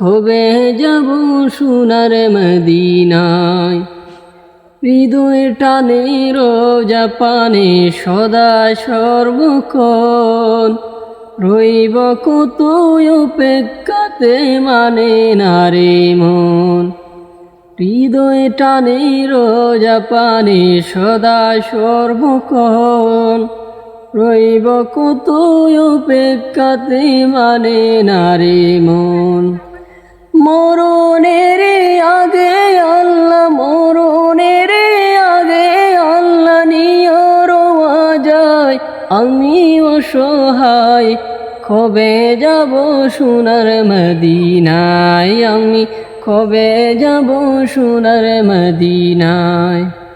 কবে যাব সোনার মদিনায়। হৃদয় টানে রোজা পানে সদা সর্বক্ষণ। রইব কত অপেক্ষাতে মানে নারে মন। হৃদয় টানে রোজা পানে সদা সর্বক্ষণ। রইব কত অপেক্ষাতে মানে নারে মন। মরণের আগে আল্লাহ, মরণের আগে আল্লাহ নিয়র যায় আমি অসহায়, কবে যাব সোনার মদিনায়? আমি কবে যাব সোনার মদিনায়?